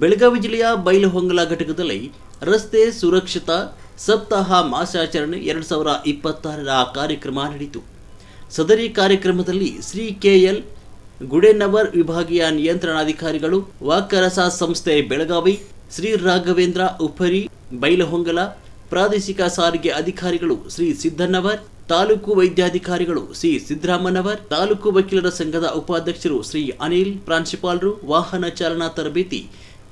ಬೆಳಗಾವಿ ಜಿಲ್ಲೆಯ ಬೈಲಹೊಂಗಲ ಘಟಕದಲ್ಲಿ ರಸ್ತೆ ಸುರಕ್ಷತಾ ಸಪ್ತಾಹ ಮಾಸಾಚರಣೆ ಎರಡು ಸಾವಿರ ಇಪ್ಪತ್ತಾರರ ಕಾರ್ಯಕ್ರಮ ನಡೆಯಿತು. ಸದರಿ ಕಾರ್ಯಕ್ರಮದಲ್ಲಿ ಶ್ರೀ ಕೆಎಲ್ ಗುಡೇನವರ್ ವಿಭಾಗೀಯ ನಿಯಂತ್ರಣಾಧಿಕಾರಿಗಳು, ವಾಕರಸ ಸಂಸ್ಥೆ ಬೆಳಗಾವಿ, ಶ್ರೀ ರಾಘವೇಂದ್ರ ಉಪರಿ, ಬೈಲಹೊಂಗಲ, ಪ್ರಾದೇಶಿಕ ಸಾರಿಗೆ ಅಧಿಕಾರಿಗಳು ಶ್ರೀ ಸಿದ್ದನವರ್, ತಾಲೂಕು ವೈದ್ಯಾಧಿಕಾರಿಗಳು ಶ್ರೀ ಸಿದ್ದರಾಮನವರ್, ತಾಲೂಕು ವಕೀಲರ ಸಂಘದ ಉಪಾಧ್ಯಕ್ಷರು ಶ್ರೀ ಅನಿಲ್ ಪ್ರಾಂಶುಪಾಲರು, ವಾಹನ ಚಾಲನಾ ತರಬೇತಿ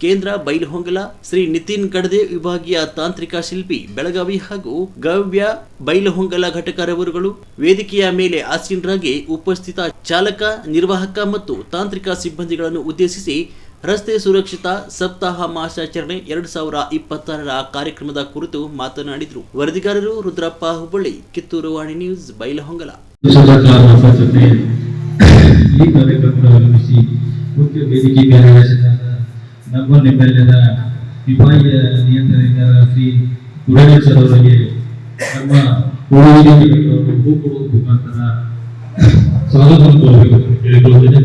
ಕೇಂದ್ರ ಬೈಲಹೊಂಗಲ ಶ್ರೀ ನಿತಿನ್ ಗಡದೆ ವಿಭಾಗೀಯ ತಾಂತ್ರಿಕ ಶಿಲ್ಪಿ, ಬೆಳಗಾವಿ ಹಾಗೂ ಗವ್ಯ ಬೈಲಹೊಂಗಲ ಘಟಕರವರುಗಳು ವೇದಿಕೆಯ ಮೇಲೆ ಆಸೀನರಾಗಿ ಉಪಸ್ಥಿತ ಚಾಲಕ, ನಿರ್ವಾಹಕ ಮತ್ತು ತಾಂತ್ರಿಕ ಸಿಬ್ಬಂದಿಗಳನ್ನು ಉದ್ದೇಶಿಸಿ ರಸ್ತೆ ಸುರಕ್ಷತಾ ಸಪ್ತಾಹ ಮಾಸಾಚರಣೆ ಎರಡು ಸಾವಿರ ಇಪ್ಪತ್ತಾರರ ಕಾರ್ಯಕ್ರಮದ ಕುರಿತು ಮಾತನಾಡಿದರು. ವರದಿಗಾರರು ರುದ್ರಪ್ಪ ಹುಬ್ಬಳ್ಳಿ, ಕಿತ್ತೂರು ವಾಣಿ ನ್ಯೂಸ್ ಬೈಲಹೊಂಗಲ ಈ ಕಾರ್ಯಕ್ರಮದ ಮುಖ್ಯ ವೇದಿಕೆ ನಮ್ಮ ನಿಮ್ಮೆಲ್ಲರ ವಿಭಾಗೀಯ ನಿಯಂತ್ರಣ ಶ್ರೀ ಗುಡೇಶ್ ಸರ್ ಅವರಿಗೆ ನಮ್ಮ ಹೂ ಕೊಡುವ ಮುಖಾಂತರ ಸ್ವಾಗತ ಕೋರಬೇಕು ಹೇಳಿಕೊಳ್ಳುತ್ತೇನೆ.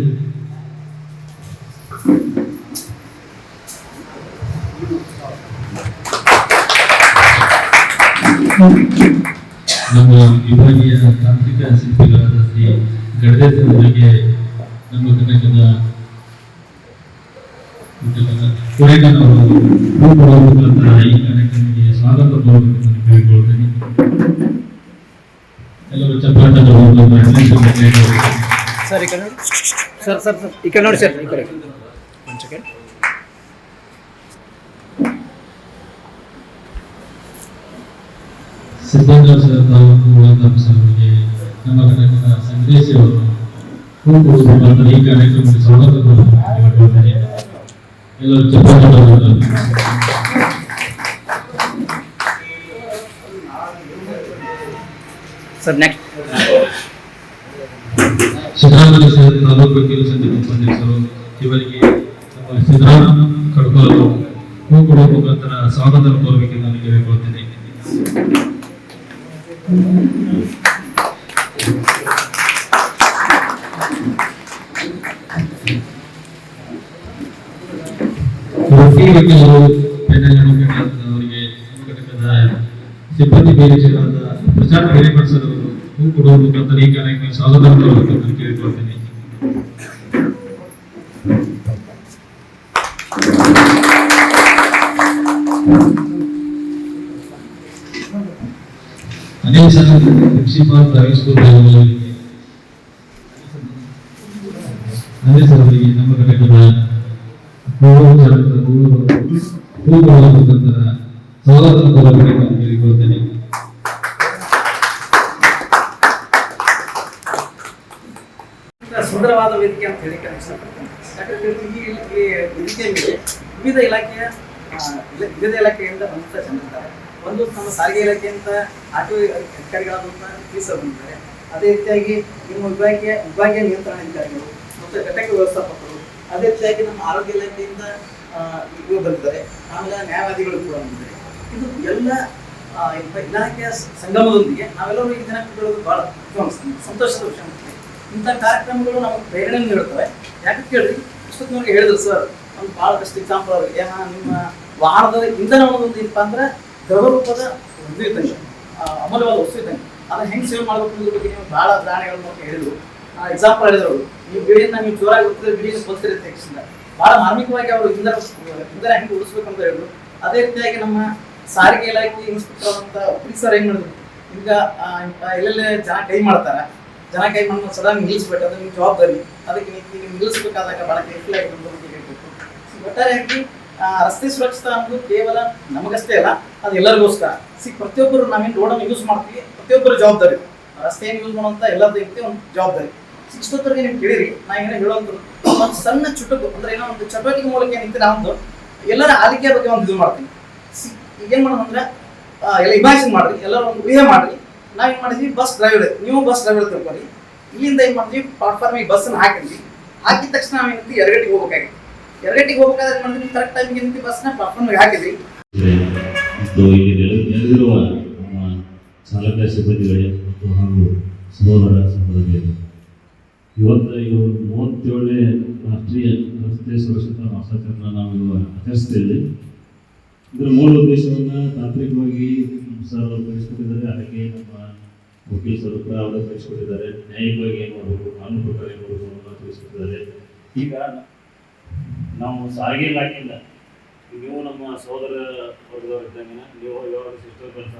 ನಮ್ಮ ವಿಭಾಗೀಯ ತಾಂತ್ರಿಕ ಶಿಲ್ಪಿಗಳಾದ ಶ್ರೀ ಗಡದೇಶ್ವರ ನಮ್ಮ ಘಟಕದ ಘಟಕದ ಕೊರೆಗನ್ ಅವರು ಹೂ ಕೊಡುವ ಮುಖಾಂತರ ಈ ಕಾರ್ಯಕ್ರಮಕ್ಕೆ ಸ್ವಾಗತ ಕೋರಬೇಕು ಅಂತ ಕೇಳಿಕೊಳ್ತೇನೆ ಎಲ್ಲರೂ ಚಪ್ಪಾಟ ಸರ್ ಈ ಕಡೆ ನೋಡಿ ಸರ್ ಸರ್ ಸರ್ ಈ ಕಡೆ ನೋಡಿ ಸರ್ ಈ ಕಡೆ ಒಂದು ಸೆಕೆಂಡ್ ಸಿದ್ಧೇಂದ್ರ ಸರ್ ತಾಲೂಕು ಒಳಗಾಮ ಸರ್ ಅವರಿಗೆ ನಮ್ಮ ಘಟಕದ ಸಂದೇಶ್ ಅವರು ಹೂ ಕೊಡುವ ಮುಖಾಂತರ ಈ ಕಾರ್ಯಕ್ರಮಕ್ಕೆ ಸ್ವಾಗತ ಕೋರಬೇಕು ಅಂತ ಕೇಳಿಕೊಳ್ತೇನೆ ಎಲ್ಲರೂ ಚಪ್ಪಾಟ sir next Siddaramaiah sir taluk ವಕೀಲ ಸಂಘದ ಉಪಾಧ್ಯಕ್ಷರು ಇವರಿಗೆ ನಮ್ಮ ಸಿದ್ದರಾಮ ಕಡ್ಕೋಲ್ ಅವರು ಹೂ ಕೊಡುವ ಮುಖಾಂತರ ಸ್ವಾಗತ ಕೋರಬೇಕೆಂದು ನಾನು ಕೇಳಿಕೊಳ್ತೇನೆ ವಕೀಲ ವಕೀಲರು ಪೆನ್ನಲ್ ಅಡ್ವೊಕೇಟ್ ಅವರಿಗೆ ನಮ್ಮ ಘಟಕದ ಸಿಬ್ಬಂದಿ ಬೇರಿಸರಾದ ಪ್ರಚಾರ ಹಿರೇಮಠಸರ್ ಅವರು ಹೂ ಕೊಡುವ ಮುಖಾಂತರ ಈ ಕಾರ್ಯಕ್ರಮಕ್ಕೆ ಸ್ವಾಗತ ಕೋರಬೇಕು ಅಂತ ಕೇಳಿಕೊಳ್ತೇನೆ Anil sir principal private school ಬೆಳಗಾವಿಯವರಿಗೆ Anil sir ಅವರಿಗೆ ನಮ್ಮ ಘಟಕದ ಸುಂದರವಾದ ವೇದಿಕೆ ಅಂತ ಹೇಳಿ ಯಾಕಂದ್ರೆ ಈ ವೇದಿಕೆ ಮೇಲೆ ವಿವಿಧ ಇಲಾಖೆಯ ವಿವಿಧ ಇಲಾಖೆಯಿಂದ ಬಂದಂತ ಜನರಿದ್ದಾರೆ ಒಂದು ನಮ್ಮ ಸಾರಿಗೆ ಇಲಾಖೆಯಿಂದ ಆಟೋ ಅಧಿಕಾರಿಗಳಾದಂಥ ಪಿ ಸರ್ ಬಂದಿದ್ದಾರೆ ಅದೇ ರೀತಿಯಾಗಿ ನಿಮ್ಮ ವಿಭಾಗೀಯ ವಿಭಾಗೀಯ ನಿಯಂತ್ರಣ ಅಧಿಕಾರಿಗಳು ಮತ್ತು ಘಟಕ ವ್ಯವಸ್ಥಾಪಕರು ಅದೇ ರೀತಿಯಾಗಿ ನಮ್ಮ ಆರೋಗ್ಯ ಇಲಾಖೆಯಿಂದ ಇವು ಇವರು ಬಂದಿದ್ದಾರೆ. ಆಮೇಲೆ ನ್ಯಾಯವಾದಿಗಳು ಕೂಡ ಬಂದಿದ್ದಾರೆ. ಇದು ಎಲ್ಲ ಇಲಾಖೆಯ ಸಂಗಮದೊಂದಿಗೆ ನಾವೆಲ್ಲರೂ ಈ ದಿನ ಕೂಡಿರೋದು ಬಹಳ ಸಂತೋಷದ ವಿಷಯ. ಇಂಥ ಕಾರ್ಯಕ್ರಮಗಳು ನಮಗೆ ಪ್ರೇರಣೆ ನೀಡುತ್ತವೆ ಯಾಕೆ ಕೇಳಿ? ಇಷ್ಟೊತ್ತಿನವರೆಗೆ ಹೇಳಿದ್ರು, ಸರ್ ಒಂದು ಬೆಸ್ಟ್ ಎಕ್ಸಾಂಪಲ್ ಅವ್ರಿಗೆ ಏನ, ನಿಮ್ಮ ವಾಹನದ ಇಂಧನ ಒಂದು ಏನಪ್ಪ ಅಂದ್ರೆ ದ್ರವರೂಪದ ಒಂದು ಇದ್ದಂಗೆ ಅಮೂಲ್ಯವಾದ ವಸ್ತು ಇದ್ದಂಗೆ. ಅದನ್ನ ಹೆಂಗೆ ಸೇವ್ ಮಾಡಬೇಕು ಅನ್ನೋದ್ರ ಬಗ್ಗೆ ನೀವು ಭಾಳ ಉದಾಹರಣೆಗಳ ಮೂಲಕ ಹೇಳಿದ್ರು. ಎಕ್ಸಾಂಪಲ್ ಹೇಳಿದ್ರು. ನೀವು ಬಿಡಿಯನ್ನ ನೀವು ಜೋರಾಗಿ ಹೋಗ್ತದೆ ಕೊಲ್ತೀರಿ ಅಂತ ತಕ್ಷಣ ಭಾಳ ಮಾರ್ಮಿಕವಾಗಿ ಅವರು ಹಿಂದೆ ಇಂಧನ ಹೆಂಗೆ ಉಳಿಸ್ಬೇಕಂತ ಹೇಳಿದ್ರು. ಅದೇ ರೀತಿಯಾಗಿ ನಮ್ಮ ಸಾರಿಗೆ ಇಲಾಖೆ ಇನ್ಸ್ಪೆಕ್ಟರ್ ಅಂತ ಪುಲಿಸ್ ಸರ್ ಹೆಂಗ್ ಮಾಡಿದ್ರು? ಈಗ ಎಲ್ಲೆಲ್ಲೇ ಜನ ಕೈ ಮಾಡ್ತಾರೆ. ಜನ ಕೈ ಮಾಡಿ ಸದಾ ನಿಲ್ಲಿಸ್ಬೇಕು ಅದು ನಿಮ್ಮ ಜವಾಬ್ದಾರಿ. ಅದಕ್ಕೆ ನೀವು ನಿಲ್ಲಿಸ್ಬೇಕಾದಾಗ ಬಹಳ ಕೇರ್ಫುಲ್ ಆಗಿ ನಮ್ಮ ಬಗ್ಗೆ ಒಟ್ಟಾರೆಯಾಗಿ ರಸ್ತೆ ಸುರಕ್ಷತಾ ಅನ್ನೋದು ಕೇವಲ ನಮಗಷ್ಟೇ ಅಲ್ಲ, ಅದು ಎಲ್ಲರಿಗೋಸ್ಕರ. ಸಿ ಪ್ರತಿಯೊಬ್ಬರು ನಾವೇನು ರೋಡನ್ನು ಯೂಸ್ ಮಾಡ್ತೀವಿ, ಪ್ರತಿಯೊಬ್ಬರು ಜವಾಬ್ದಾರಿ. ರಸ್ತೆಯನ್ನು ಯೂಸ್ ಮಾಡುವಂತ ಎಲ್ಲರದ್ದು ಒಂದು ಜವಾಬ್ದಾರಿ. ಇಷ್ಟೊತ್ತವರೆಗೆ ನೀವು ಕೇಳಿರಿ. ನಾ ಏನೋ ಹೇಳೋದು ಒಂದು ಸಣ್ಣ ಚುಟುಕು, ಅಂದ್ರೆ ಏನೋ ಒಂದು ಚಟುವಟಿಕೆ ಮೂಲಕ ಏನಿತ್ತು ನಾವೊಂದು ಎಲ್ಲರ ಆದಿಕೆಯ ಬಗ್ಗೆ ಒಂದು ಇದು ಮಾಡ್ತೀನಿ. ಏನ್ ಮಾಡೋಣ ಅಂದ್ರೆ ಎಲ್ಲ ಇಮ್ಯಾಜಿನ್ ಮಾಡ್ರಿ, ಎಲ್ಲರೂ ಒಂದು ಊಹೆ ಮಾಡ್ರಿ. ನಾವ್ ಏನ್ ಮಾಡಿದ್ವಿ? ಬಸ್ ಡ್ರೈವರ್ ನೀವು ಬಸ್ ಡ್ರೈವರ್ ತಿಳ್ಕೊಳ್ಳಿ ಇಲ್ಲಿಂದ ಏನ್ ಮಾಡಿದ್ವಿ? ಪ್ಲಾಟ್ಫಾರ್ಮಿಗೆ ಬಸ್ ಹಾಕಿದ್ವಿ. ಹಾಕಿದ ತಕ್ಷಣ ನಾವ್ ಏನಂತ ಎರಗಟ್ಟಿಗೆ ಹೋಗ್ಬೇಕಾಗಿತ್ತು. ಎರಗಟ್ಟಿಗೆ ಹೋಗ್ಬೇಕಾದ್ರೆ ಏನ್ ಮಾಡಿದ್ವಿ? ಕರೆಕ್ಟ್ ಟೈಮ್ಗೆ ಏನಂತ ಬಸ್ನ ಪ್ಲಾಟ್ಫಾರ್ಮಿಗೆ ಹಾಕಿದ್ವಿ. ಚಾಲಕ ಸಿಬ್ಬಂದಿಗಳೇ ಮತ್ತು ಹಾಗೂ ಸಹೋದರ ಸಹೋದರಿಯರು ಇವತ್ತು ಇವರು ಮೂವತ್ತೇಳನೇ ರಾಷ್ಟ್ರೀಯ ರಸ್ತೆ ಸುರಕ್ಷತಾ ಮಾಸಾಚರಣೆ ನಾವು ಇವಾಗ ಆಚರಿಸ್ತಿದ್ದೀವಿ ಇದರ ಮೂಲ ಉದ್ದೇಶವನ್ನು ತಾಂತ್ರಿಕವಾಗಿ ಸರ್ ಅವರು ಕಳಿಸ್ಕೊಟ್ಟಿದ್ದಾರೆ ಹಾಗೆ ನಮ್ಮ ವಕೀಲ್ ಕೂಡ ಅವರು ಕಳಿಸ್ಕೊಟ್ಟಿದ್ದಾರೆ ನ್ಯಾಯಿಕವಾಗಿ ಏನು ಮಾಡಬೇಕು, ಕಾನೂನು ಪ್ರಕಾರ ಏನು ಮಾಡಬೇಕು ಅನ್ನೋದನ್ನು ತಿಳಿಸ್ಕೊಟ್ಟಿದ್ದಾರೆ. ಈಗ ನಾವು ಸಾರಿಗೆ ಇಲಾಖೆಯಿಂದ, ನೀವು ನಮ್ಮ ಸಹೋದರ ವರ್ಗದವರು ಇದ್ದಂಗೆ ನೀವು ಯಾವಾಗ ಸಿಸ್ಟರ್ ಕೆಲಸ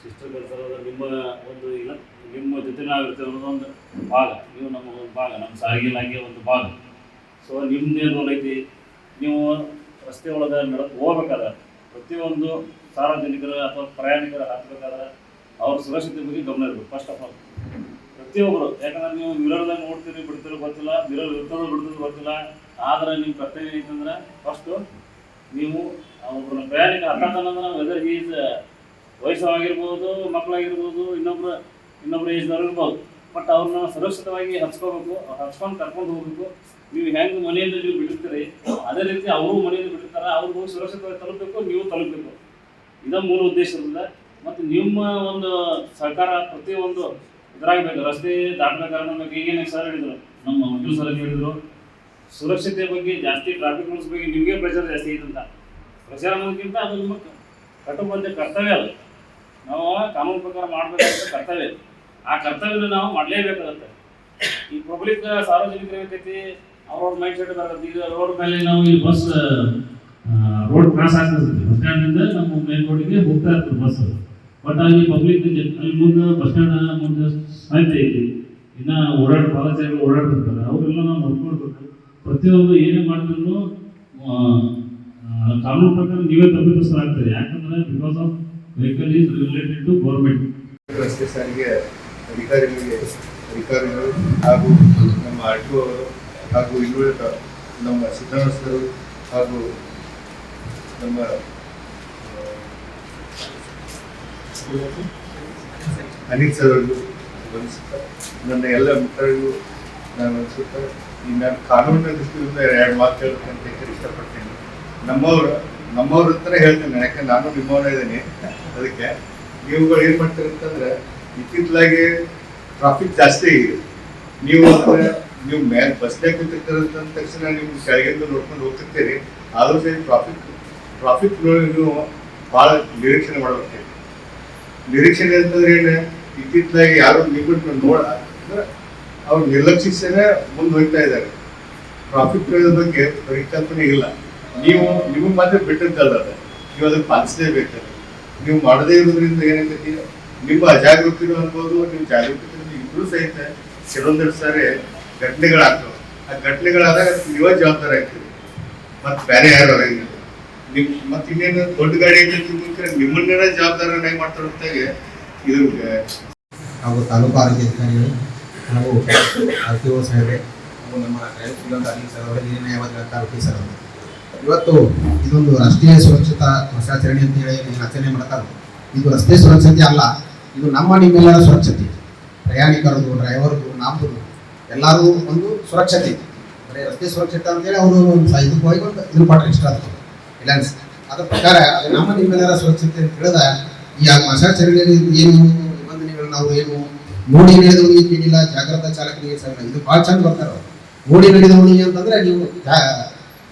ಸಿಸ್ಟರ್ ಕೆಲಸ ನಿಮ್ಮ ಒಂದು ಇಲ್ಲ, ನಿಮ್ಮ ಜೊತೆ ನಾವಿರ್ತೇವೆ ಅನ್ನೋದು ಒಂದು ಭಾಗ. ನೀವು ನಮ್ಮ ಒಂದು ಭಾಗ. ನಮ್ಮ ಸಾರಿಗೆ ಇಲಾಖೆ ಒಂದು ಭಾಗ. ಸೊ ನಿಮ್ದೇನು ರೋಲ್ ಐತಿ? ನೀವು ರಸ್ತೆ ಒಳಗೆ ನಡ, ಹೋಗ್ಬೇಕಾದ್ರೆ, ಪ್ರತಿಯೊಂದು ಸಾರ್ವಜನಿಕರ ಅಥವಾ ಪ್ರಯಾಣಿಕರ ಹತ್ಬೇಕಾದ್ರೆ ಅವ್ರ ಸುರಕ್ಷತೆ ಬಗ್ಗೆ ಗಮನ ಇರಬೇಕು ಫಸ್ಟ್ ಆಫ್ ಆಲ್ ಪ್ರತಿಯೊಬ್ಬರು ಯಾಕಂದ್ರೆ ನೀವು ಮಿರರ್ದಾಗ ನೋಡ್ತೀರಿ, ಬಿಡ್ತೀರೋ ಗೊತ್ತಿಲ್ಲ ಮಿರರ್ ಇರ್ತದೋ ಬಿಡ್ತದೋ ಗೊತ್ತಿಲ್ಲ, ಆದ್ರೆ ನಿಮ್ಮ ಕರ್ತವ್ಯ ಐತಂದ್ರೆ ಫಸ್ಟು ನೀವು ಒಬ್ಬರನ್ನ ಪ್ರಯಾಣಿಕ ಹತ್ತಾತನಂದ್ರೆ ವೆದರ್ ಈಸ್ ವಯಸ್ಸಾಗಿರ್ಬೋದು, ಮಕ್ಕಳಾಗಿರ್ಬೋದು, ಇನ್ನೊಬ್ರು ಇನ್ನೊಬ್ರು ಏಜ್ನವ್ರು ಇರ್ಬೋದು. ಬಟ್ ಅವ್ರನ್ನ ಸುರಕ್ಷಿತವಾಗಿ ಹಚ್ಕೋಬೇಕು ಹಚ್ಕೊಂಡು ಕರ್ಕೊಂಡು ಹೋಗ್ಬೇಕು. ನೀವು ಹೆಂಗೆ ಮನೆಯಿಂದ ನೀವು ಬಿಟ್ಟಿರ್ತೀರಿ ಅದೇ ರೀತಿ ಅವರು ಮನೆಯಿಂದ ಬಿಟ್ಟಿರ್ತಾರೆ ಅವ್ರಿಗೂ ಸುರಕ್ಷಿತವಾಗಿ ತಲುಪಬೇಕು, ನೀವು ತಲುಪಬೇಕು. ಇದ ಮೂಲ ಉದ್ದೇಶದಿಂದ. ಮತ್ತು ನಿಮ್ಮ ಒಂದು ಸಹಕಾರ ಪ್ರತಿಯೊಂದು ಇದ್ರಾಗಬೇಕು, ರಸ್ತೆ ದಾಟಬೇಕಾದ್ರೆ ನಮಗೆ ಈಗೇನು ಸರ್ ಹೇಳಿದ್ರು, ನಮ್ಮ ವಕೀಲ್ ಸರ್ ಹೇಳಿದ್ರು ಸುರಕ್ಷತೆ ಬಗ್ಗೆ ಜಾಸ್ತಿ ಟ್ರಾಫಿಕ್ ರೂಲ್ಸ್ ಬಗ್ಗೆ ನಿಮಗೆ ಪ್ರೆಷರ್ ಜಾಸ್ತಿ ಇದೆ ಅಂತ ಪ್ರಚಾರ ಅನ್ನೋದಕ್ಕಿಂತ ಅದು ನಿಮ್ಮ ಕಟ್ಟುಬದ್ಧ ಕರ್ತವ್ಯ ಅದು. ನಾವು ಕಾನೂನು ಪ್ರಕಾರ ಮಾಡಬೇಕಂತ ಕರ್ತವ್ಯ. ಆ ಕರ್ತವ್ಯನ ನಾವು ಮಾಡಲೇಬೇಕಾಗತ್ತೆ. ಈ ಪಬ್ಲಿಕ್ ಸಾರ್ವಜನಿಕರ ಏನೈತಿ ಅವ್ರವ್ರ ಮೈಂಡ್ ಸೆಟ್ ಬರ್ತೈತಿ. ಈಗ ರೋಡ್ ಮೇಲೆ ನಾವು ಈ ಬಸ್ ರೋಡ್ ಕ್ರಾಸ್ ಆಗ್ತದೆ. ಬಸ್ ಸ್ಟ್ಯಾಂಡಿಂದ ನಮ್ಮ ಮೇನ್ ರೋಡಿಗೆ ಹೋಗ್ತಾ ಇರ್ತದೆ ಬಸ್ ಬಟ್ ಅಲ್ಲಿ ಪಬ್ಲಿಕ್ ಅಲ್ಲಿ ಮುಂದೆ ಬಸ್ ಸ್ಟ್ಯಾಂಡ್ ಮುಂದೆ ಸಾಹಿತ್ಯ ಐತಿ ಇನ್ನ ಓಡಾಡ, ಪಾದಚಾರಿಗಳು ಓಡಾಡ್ತಿರ್ತಾರೆ. ಅವರೆಲ್ಲ ನಾವು ನೋಡ್ಕೊಳ್ಬೇಕು. ಪ್ರತಿಯೊಂದು ಏನೇ ಮಾಡಿದ್ರು ಕಾನೂನು ಪ್ರಕಾರ ನೀವೇ ತಪ್ಪಿತಸ್ಥರಾಗ್ತಾರೆ. ಯಾಕಂದ್ರೆ because of vehicle is related to government ರಸ್ತೆ ಸಾರಿಗೆ ಅಧಿಕಾರಿಗಳಿಗೆ ಅಧಿಕಾರಿಗಳು ಹಾಗೂ ನಮ್ಮ ಆರ್ ಅವರು ಹಾಗೂ ಇನ್ನುಳಿದ ನಮ್ಮ ಸಿದ್ಧಾಂತರು ಹಾಗೂ ನಮ್ಮ ಅನಿಲ್ ಸರ್ ನನ್ನ ಎಲ್ಲ ಮಿತ್ರರಿಗೂ ನಾನು ಅನಿಸುತ್ತಾ, ಈ ನಾನು ಕಾನೂನಿನ ದೃಷ್ಟಿಯಿಂದ ಎರಡು ಮಾತು ಹೇಳ್ಬೇಕಂತ ಹೇಳಿ ನಮ್ಮವರ ನಮ್ಮವ್ರು ನಮ್ಮವ್ರ ಹತ್ರ ಹೇಳ್ತೇನೆ, ಯಾಕಂದ್ರೆ ನಾನು ನಿಮ್ಮವನೇ ಇದ್ದೀನಿ. ಅದಕ್ಕೆ ನೀವುಗಳು ಏನು ಮಾಡ್ತೀರಿ ಅಂತಂದ್ರೆ ಇತ್ತಿತ್ತಲಾಗಿ ಟ್ರಾಫಿಕ್ ಜಾಸ್ತಿ ನೀವು ಅಂದ್ರೆ ನೀವು ಮೇಲೆ ಬಸ್ನೇ ಕೂತಿರ್ತೀರ ಅಂತ ತಕ್ಷಣ ನೀವು ಕೆಳಗಿಂದ ನೋಡ್ಕೊಂಡು ಹೋಗ್ತಿರ್ತೀರಿ. ಆದರೂ ಸಹ ಟ್ರಾಫಿಕ್ ಟ್ರಾಫಿಕ್ ನೀವು ಭಾಳ ನಿರೀಕ್ಷಣೆ ಮಾಡ್ಬೇಕು. ನಿರೀಕ್ಷಣೆ ಅಂತಂದ್ರೆ ಏನು ಇತ್ತಿತ್ತಲಾಗಿ ಯಾರು ನಿಮ್ಮನ್ನು ನೋಡ, ಅಂದ್ರೆ ಅವ್ರು ನಿರ್ಲಕ್ಷಿಸೇನೆ ಮುಂದೆ ಹೋಗ್ತಾ ಇದ್ದಾರೆ. ಟ್ರಾಫಿಕ್ ಬಗ್ಗೆ ಪರಿಕಲ್ಪನೆ ಇಲ್ಲ. ನೀವು ನಿಮಗೆ ಮಾತ್ರ ಬಿಟ್ಟಿದ್ದಲ್ಲ ನೀವು ಅದಕ್ಕೆ ಪಾಲಿಸಲೇಬೇಕು. ನೀವು ಮಾಡದೇ ಇರೋದ್ರಿಂದ ಏನಾಗ್ತೈತಿ ನಿಮ್ಮ ಅಜಾಗೃತಿನೂ ಅನ್ಬೋದು ನೀವು ಜಾಗೃತಿ ಇಬ್ಬರು ಸಹಿತ ಕೆಲವೊಂದೆರಡು ಸಾರಿ ಘಟನೆಗಳಾಗ್ತವೆ. ಆ ಘಟನೆಗಳಾದಾಗ ನೀವೇ ಜವಾಬ್ದಾರಿ ಆಗ್ತೀವಿ ಮತ್ತೆ ಬೇರೆ ಯಾರು ಆಗಿಲ್ಲ ನಿಮ್ ಮತ್ತೆ ಇನ್ನೇನು ದೊಡ್ಡ ಗಾಡಿ ಐತೆ ನಿಮ್ಮನ್ನೇ ಜವಾಬ್ದಾರಿ ಜವಾಬ್ದಾರನಾಗಿ ಮಾಡ್ತಾರೆ ಹೊತ್ತಾಗೆ ಇದ್ರ ಹಾಗೂ ತಾಲೂಕು ಆರೋಗ್ಯ ಅಧಿಕಾರಿಗಳು, ಹಾಗೂ ಆರ್ ಟಿ ಒ ಸಾಹೇಬ್ರೆ, ಹಾಗೂ ನಮ್ಮ ಅನಿಲ್ ಸರ್ ಅವರ ನೀರಿನ ನ್ಯಾಯವಾದ ತಾಲೂಕಿ ಸರ್ ಅವರು. ಇವತ್ತು ಇದೊಂದು ರಾಷ್ಟ್ರೀಯ ಸುರಕ್ಷತಾ ವರ್ಷಾಚರಣೆ ಅಂತ ಹೇಳಿ ಆಚರಣೆ ಮಾಡ್ತಾರೆ ಇದು ರಸ್ತೆ ಸುರಕ್ಷತೆ ಅಲ್ಲ, ಇದು ನಮ್ಮ ನಿಮ್ಮೆಲ್ಲರ ಸುರಕ್ಷತೆ ಪ್ರಯಾಣಿಕರದು, ಡ್ರೈವರ್ದು ನಮ್ಮದು ಎಲ್ಲರೂ ಒಂದು ಸುರಕ್ಷತೆ ಬರೀ ರಸ್ತೆ ಸುರಕ್ಷತೆ ಅಂತೇಳಿ ಅವರು ಒಂದು ಇದಕ್ಕೆ ಹೋಗಿ ಒಂದು ಇದು ಮಾಡ್ರಿ ಇಷ್ಟ ಆಗ್ತದೆ. ಇಲ್ಲ ಅದ್ರ ಪ್ರಕಾರ ಅದು ನಮ್ಮ ನಿಮ್ಮೆಲ್ಲರ ಸುರಕ್ಷತೆ ಅಂತ ಹೇಳಿದ ಈ ವರ್ಷಾಚರಣೆಯಲ್ಲಿ ಏನು ನಿಬಂಧನೆಗಳು ನಾವು ಏನು ನೋಡಿ ನಡೆದವನಿಗೆ ಕೇಳಿಲ್ಲ ಜಾಗ್ರತಾ ಚಾಲಕನಿಗೆ ಸರ್ ಇದು ಭಾಳ ಚಂದ ಬರ್ತಾರೆ. ನೋಡಿ ನಡೆದವನಿಗೆ ಅಂತಂದ್ರೆ ನೀವು